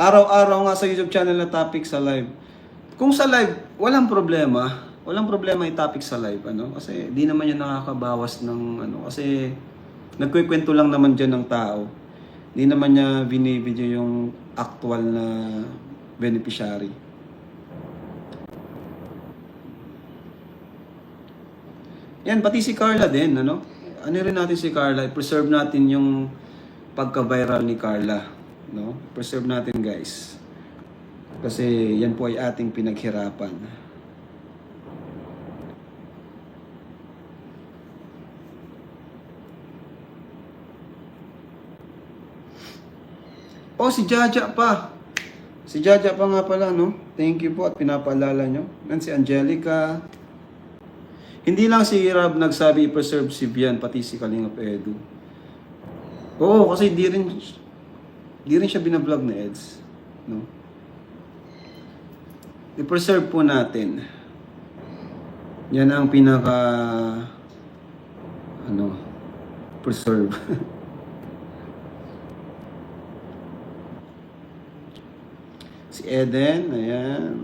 araw-araw nga sa YouTube channel na topic sa live. Kung sa live, walang problema. Walang problema yung topic sa live, ano? Kasi di naman yan nakakabawas ng ano, kasi nagkukwento lang naman dyan ng tao. Di naman niya binibidyo yung actual na beneficiary. Yan, pati si Carla din, ano? Ano rin natin si Carla, preserve natin yung pagka-viral ni Carla, no? Preserve natin, guys. Kasi yan po ay ating pinaghirapan. Oh, si Jaja pa. Si Jaja pa nga pala, no? Thank you po at pinapaalala nyo. Yan si Angelica. Hindi lang si Rab nagsabi i-preserve si Bian, pati si Kalingap Edu. Oo, kasi di rin, di rin siya binablog na Eds. No? I-preserve po natin. Yan ang pinaka, ano, preserve. si Eden, ayan.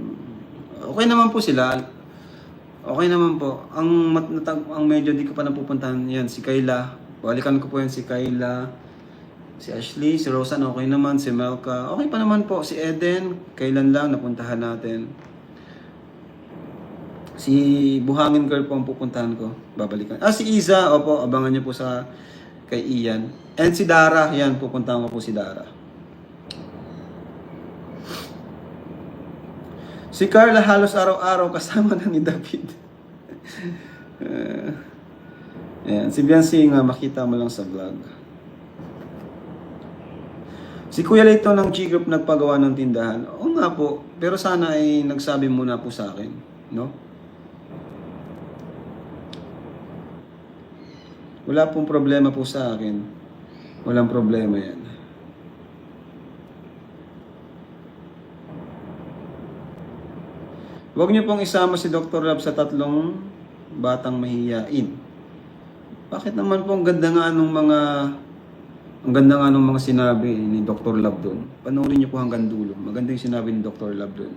Okay naman po sila. Okay naman po. Ang mat natag- ang medyo di ko pa napupuntahan yan si Kayla. Balikan ko po yan si Kayla. Si Ashley, si Rosan, okay naman. Si Melka, okay pa naman po. Si Eden, kailan lang napuntahan natin. Si Buhangin Girl po ang pupuntahan ko. Babalikan. Ah, si Iza, opo, abangan niyo po sa kay Ian. And si Dara, yan, pupuntahan ko po si Dara. Si Carla halos araw-araw kasama na ni David. uh, ayan, si Biancy nga makita mo lang sa vlog. Si Kuya Lito ng G-Group nagpagawa ng tindahan. Oo nga po, pero sana ay nagsabi muna po sa akin, no? Wala pong problema po sa akin. Walang problema yan. Huwag niyo pong isama si Dr. Lab sa tatlong batang mahihiyain. Bakit naman po ang ganda nga nung mga ang ganda nga nung mga sinabi ni Dr. Lab doon. Panoorin niyo po hanggang dulo. Maganda yung sinabi ni Dr. Lab doon.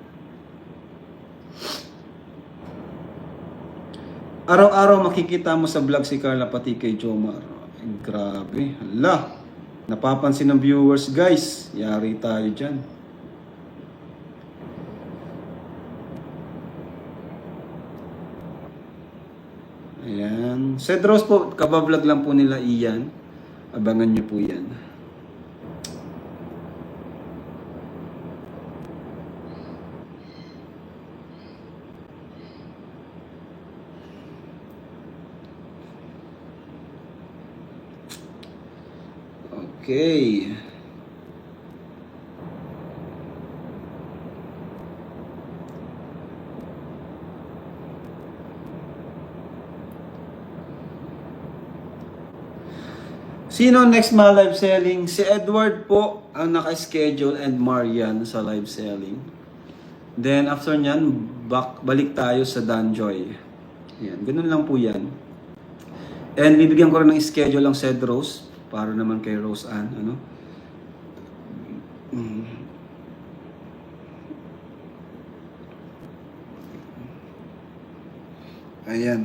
Araw-araw makikita mo sa vlog si Carla pati kay Jomar. Ay, grabe. Hala. Napapansin ng viewers guys. Yari tayo dyan. Ayan. Cedros po, kabablog lang po nila iyan. Abangan nyo po yan. Okay. Sino next ma live selling? Si Edward po ang naka-schedule and Marian sa live selling. Then after nyan, back, balik tayo sa Danjoy. Yan, ganun lang po yan. And bibigyan ko rin ng schedule ang Sed Rose para naman kay Rose Ann, ano? Mm. Ayan.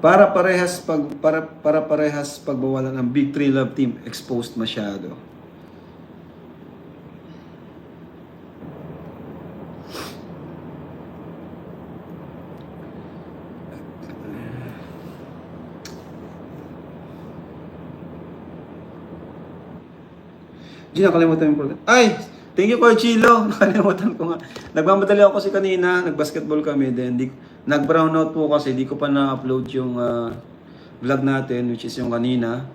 Para parehas pag para para parehas pagbawalan ng Big Three Love Team exposed masyado. Di nakalimutan yung program. Ay! Thank you, Kuya Chilo. Nakalimutan ko nga. Nagmamadali ako kasi kanina. Nag-basketball kami. Then, di, nag-brown out po kasi. Di ko pa na-upload yung ah, vlog natin, which is yung kanina.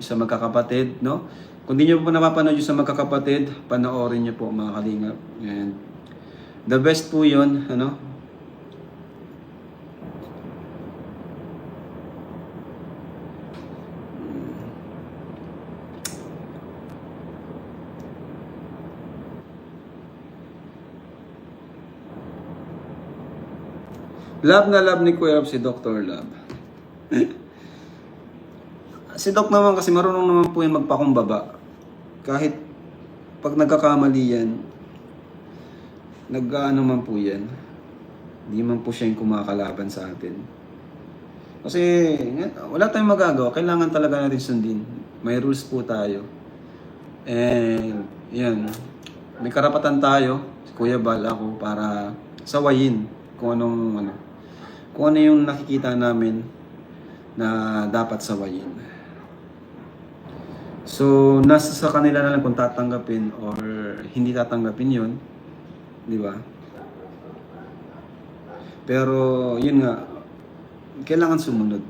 Sa magkakapatid, no? Kung di nyo po napapanood yung sa magkakapatid, panoorin nyo po mga kalingap. And the best po yun, ano? Love na love ni Kuya Rob si Dr. Love. si Doc naman kasi marunong naman po yung magpakumbaba. kahit pag nagkakamali yan, nag-ano man po yan, hindi man po siya yung kumakalaban sa atin. Kasi wala tayong magagawa, kailangan talaga natin sundin. May rules po tayo. And yan, may karapatan tayo, si Kuya Bal ako, para sawayin kung anong ano, kung ano yung nakikita namin na dapat sawayin. So, nasa sa kanila na lang kung tatanggapin or hindi tatanggapin yon Di ba? Pero, yun nga, kailangan sumunod.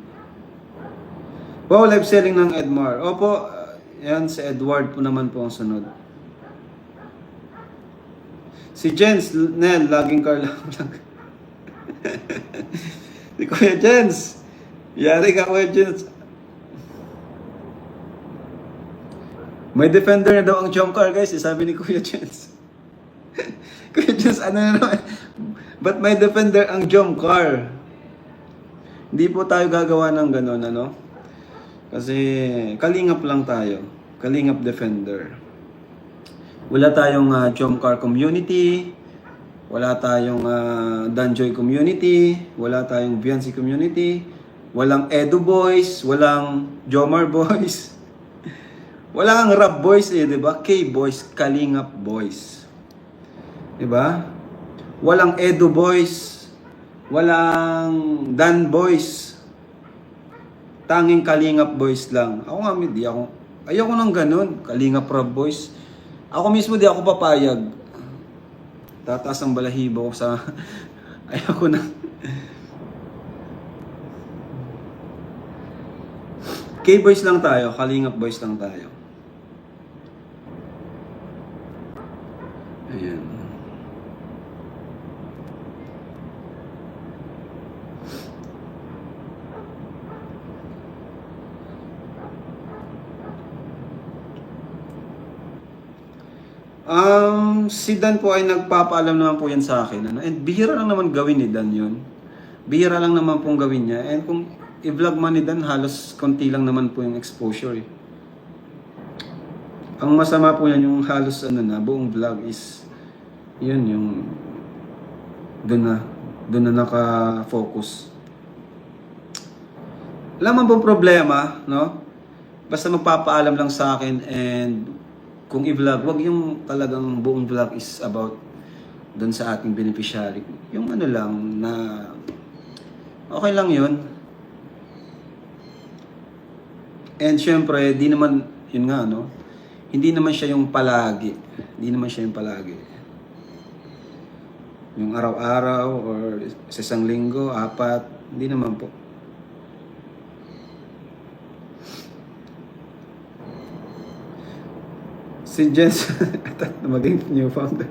Wow, live selling ng Edmar. Opo, yan si Edward po naman po ang sunod. Si Jens, Nel, laging car lang. si Kuya Jens. Yari ka, Kuya Jens. May defender na daw ang jump car, guys. eh, Sabi ni Kuya Jens. Kuya Jens, ano na naman? Ba't may defender ang jump car? Hindi po tayo gagawa ng ganun, ano? Kasi kalingap lang tayo. Kalingap defender. Wala tayong uh, jump car community. Wala tayong uh, Danjoy community. Wala tayong Viancy community. Walang Edu Boys. Walang Jomar Boys. Wala kang rap boys eh, di ba? K-boys, Kalingap boys. Di ba? Walang Edu boys. Walang Dan boys. Tanging Kalingap boys lang. Ako nga, di ako. Ayoko nang ganun. Kalingap rap boys. Ako mismo di ako papayag. Tataas ang balahibo ko sa... Ayoko na. K-boys lang tayo. Kalingap boys lang tayo. Ayan. Um, si Dan po ay nagpapaalam naman po yan sa akin. Ano? And bihira lang naman gawin ni Dan yun. Bihira lang naman pong gawin niya. And kung i-vlog man ni Dan, halos konti lang naman po yung exposure. Eh. Ang masama po yan, yung halos ano na, buong vlog is, yun, yung, doon na, doon na naka-focus. Wala man pong problema, no? Basta magpapaalam lang sa akin and kung i-vlog, wag yung talagang buong vlog is about doon sa ating beneficiary. Yung ano lang na okay lang yun. And syempre, di naman, yun nga, no? Hindi naman siya yung palagi. Hindi naman siya yung palagi. Yung araw-araw or sa isang linggo, apat, hindi naman po. Si Jens, na maging new founder.